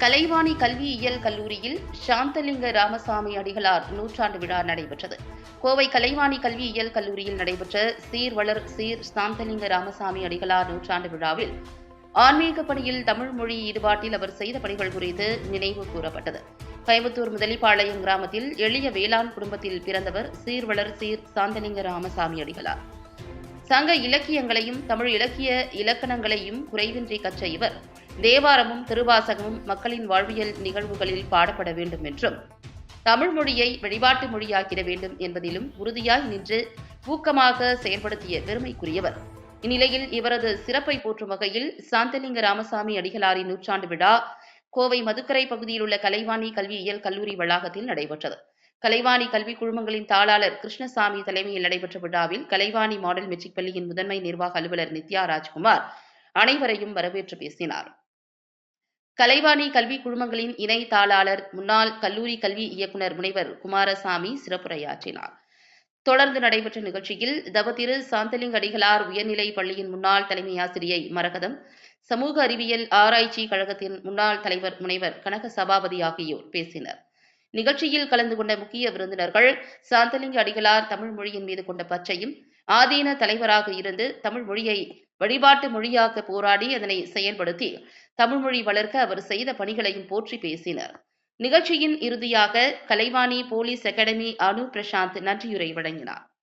கலைவாணி கல்வியியல் கல்லூரியில் சாந்தலிங்க ராமசாமி அடிகளார் நூற்றாண்டு விழா நடைபெற்றது. கோவை கலைவாணி கல்வியியல் கல்லூரியில் நடைபெற்ற சீர்வளர் சீர் சாந்தலிங்க ராமசாமி அடிகளார் நூற்றாண்டு விழாவில் ஆன்மீக பணியில் தமிழ் மொழி ஈடுபாட்டில் அவர் செய்த பணிகள் குறித்து நினைவு கூறப்பட்டது. கோயம்புத்தூர் முதலிப்பாளையம் கிராமத்தில் எளிய வேளாண் குடும்பத்தில் பிறந்தவர் சீர்வளர் சீர் சாந்தலிங்க ராமசாமி அடிகளார். சங்க இலக்கியங்களையும் தமிழ் இலக்கிய இலக்கணங்களையும் குறைவின்றி கற்ற இவர். தேவாரமும் திருவாசகமும் மக்களின் வாழ்வியல் நிகழ்வுகளில் பாடப்பட வேண்டும் என்றும் தமிழ் மொழியை வழிபாட்டு மொழியாக்கிட வேண்டும் என்பதிலும் உறுதியாய் நின்று ஊக்கமாக செயல்படுத்திய பெருமைக்குரியவர். இந்நிலையில் இவரது சிறப்பை போற்றும் வகையில் சாந்தலிங்க ராமசாமி அடிகளாரின் நூற்றாண்டு விழா கோவை மதுக்கரை பகுதியில் உள்ள கலைவாணி கல்வியியல் கல்லூரி வளாகத்தில் நடைபெற்றது. கலைவாணி கல்வி குழுமங்களின் தாளாளர் கிருஷ்ணசாமி தலைமையில் நடைபெற்ற விழாவில் கலைவாணி மாடல் மெட்ரிக் பள்ளியின் முதன்மை நிர்வாக அலுவலர் நித்யா ராஜ்குமார் அனைவரையும் வரவேற்று பேசினார். கலைவாணி கல்வி குழுமங்களின் இணை தாளாளர் முன்னாள் கல்லூரி கல்வி இயக்குனர் முனைவர் குமாரசாமி சிறப்புரையாற்றினார். தொடர்ந்து நடைபெற்ற நிகழ்ச்சியில் தவத்திரு சாந்தலிங்க அடிகளார் உயர்நிலை பள்ளியின் முன்னாள் தலைமை ஆசிரியை மரகதம் சமூக அறிவியல் ஆராய்ச்சி கழகத்தின் முன்னாள் தலைவர் முனைவர் கனக சபாபதி ஆகியோர் பேசினர். நிகழ்ச்சியில் கலந்து கொண்ட முக்கிய விருந்தினர்கள் சாந்தலிங்க அடிகளார் தமிழ் மொழியின் மீது கொண்ட பற்றையும் ஆதீன தலைவராக இருந்து தமிழ் மொழியை வழிபாட்டு மொழியாக்க போராடி அதனை செயல்படுத்தி தமிழ் மொழி வளர்க்க அவர் செய்த பணிகளையும் போற்றி பேசினர். நிகழ்ச்சியின் இறுதியாக கலைவாணி போலீஸ் அகாடமி அனு பிரசாந்த் நன்றியுரை வழங்கினார்.